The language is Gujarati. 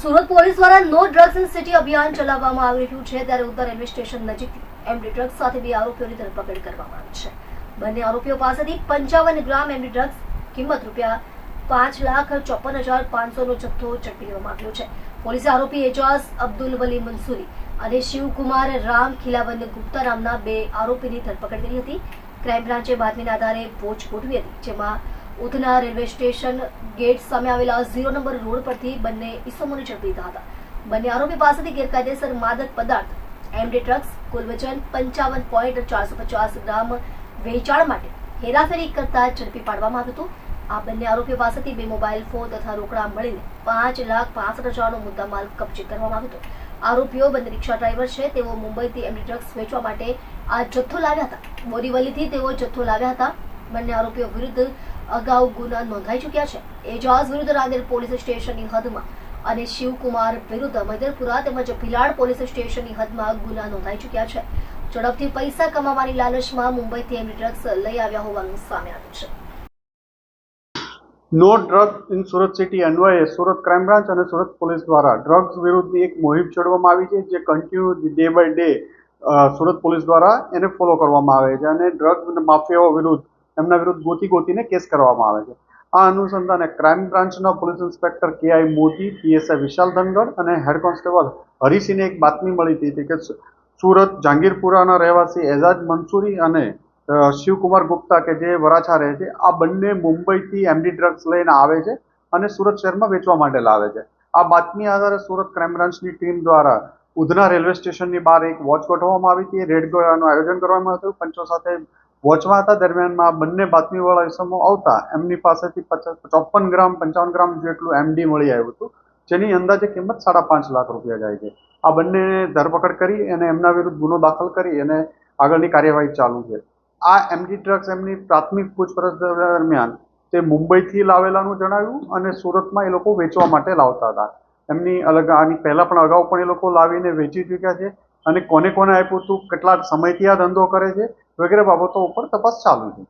સુરત પોલીસ દ્વારા નો ડ્રગ્સ ઇન સિટી અભિયાન ચલાવવામાં આવી રહ્યું છે. ત્યારે ઉત્તર રેલવે સ્ટેશન નજીક એમડી ડ્રગ્સ સાથે બે આરોપીઓની ધરપકડ કરવામાં આવી છે. બંને આરોપીઓ પાસેથી પંચાવન ગ્રામ એમડી ડ્રગ્સ કિંમત રૂપિયા પાંચ લાખ ચોપન હજાર પાંચસોનો જથ્થો ઝડપી લેવામાં આવ્યો છે. પોલીસે આરોપી એજાઝ અબ્દુલ વલી મનસુરી અને શિવકુમાર રામ ખિલાવંદ ગુપ્તા નામના બે આરોપીની ધરપકડ કરી હતી. ક્રાઇમ બ્રાન્ચે બાતમીના આધારે વોચ ગોઠવી હતી, જેમાં ઉધના રેલવે સ્ટેશન ગેટ સામે આવેલા ઝીરો નંબર રોડ પરથી બંને ઈસમોને ઝડપી લીધા હતા. બંને આરોપી પાસેથી ગેરકાયદેસર માદક પદાર્થ, એમડી ડ્રગ્સ, કુલ વજન પંચાવન પોઈન્ટ ચારસો પચાસ ગ્રામ વેચાણ માટે હેરાફેરી કરતા ઝડપી પાડવામાં આવ્યું હતું. આ બંને આરોપીઓ પાસેથી બે મોબાઈલ ફોન તથા રોકડા મળીને પાંચ લાખ પાસઠ હજારનો મુદ્દામાલ કબજે કરવામાં આવ્યો હતો. આરોપીઓ બંને રિક્ષા ડ્રાઈવર છે. તેઓ મુંબઈથી એમડી ડ્રગ્સ વેચવા માટે આ જથ્થો લાવ્યા હતા. બોરીવલીથી તેઓ જથ્થો લાવ્યા હતા. બંને આરોપીઓ વિરુદ્ધ અગાઉ ગુના નોંધાઈ ચૂક્યા છે. એજાઝ વિરુદ્ધ રાંદેર પોલીસ સ્ટેશનની હદમાં અને શિવકુમાર વિરુદ્ધ મૈદરપુરા તેમજ ભિલાડ પોલીસ સ્ટેશનની હદમાં ગુના નોંધાઈ ચૂક્યા છે. ઝડપથી પૈસા કમાવાની લાલચમાં મુંબઈથી એમની ડ્રગ્સ લઈ આવ્યા હોવાનું સામે આવ્યું છે. No drug in Surat city અન્વયે સુરત ક્રાઇમ બ્રાન્ચ અને સુરત પોલીસ દ્વારા ડ્રગ્સ વિરુદ્ધની એક મુહિમ છોડવામાં આવી છે, જે continue day by day Surat police દ્વારા એને ફોલો કરવામાં આવે છે અને ડ્રગ માફિયાઓ વિરુદ્ધ એમના વિરુદ્ધ ગોતી ગોતીને કેસ કરવામાં આવે છે. આ અનુસંધાને ક્રાઇમ બ્રાન્ચના police inspector K I Modi PSI Vishal Dhangadh અને હેડ કોન્સ્ટેબલ હરીસિંહને એક બાતમી મળી હતી કે સુરત, જહાંગીરપુરાના રહેવાસી એઝાજ મંસૂરી અને શિવકુમાર ગુપ્તા કે જે વરાછા રહે છે, આ બંને મુંબઈથી એમડી ડ્રગ્સ લઈને આવે છે અને સુરત શહેરમાં વેચવા માટે લાવે છે. આ બાતમી આધારે સુરત ક્રાઇમ બ્રાન્ચની ટીમ દ્વારા ઉધના રેલવે સ્ટેશનની બહાર એક વોચ ગોઠવવામાં આવી હતી. રેડ ગોળાનું આયોજન કરવામાં હતું. પંચો સાથે વોચમાં હતા દરમિયાનમાં બંને બાતમીવાળા ઇસમો આવતા એમની પાસેથી પચાસ, ચોપન ગ્રામ, પંચાવન ગ્રામ જેટલું એમડી મળી આવ્યું હતું, જેની અંદાજે કિંમત સાડા પાંચ લાખ રૂપિયા જાય છે. આ બંને ધરપકડ કરી અને એમના વિરુદ્ધ ગુનો દાખલ કરી અને આગળની કાર્યવાહી ચાલુ છે. આ એમડી ડ્રગ્સ એમની પ્રાથમિક પૂછપરછ દરમિયાન તે મુંબઈથી લાવેલાનું જણાવ્યું અને સુરતમાં એ લોકો વેચવા માટે લાવતા હતા. એમની અલગ, આની પહેલાં પણ અગાઉ પણ એ લોકો લાવીને વેચી ચૂક્યા છે અને કોને કોને આપ્યું હતું, કેટલા સમયથી આ ધંધો કરે છે વગેરે બાબતો ઉપર તપાસ ચાલુ છે.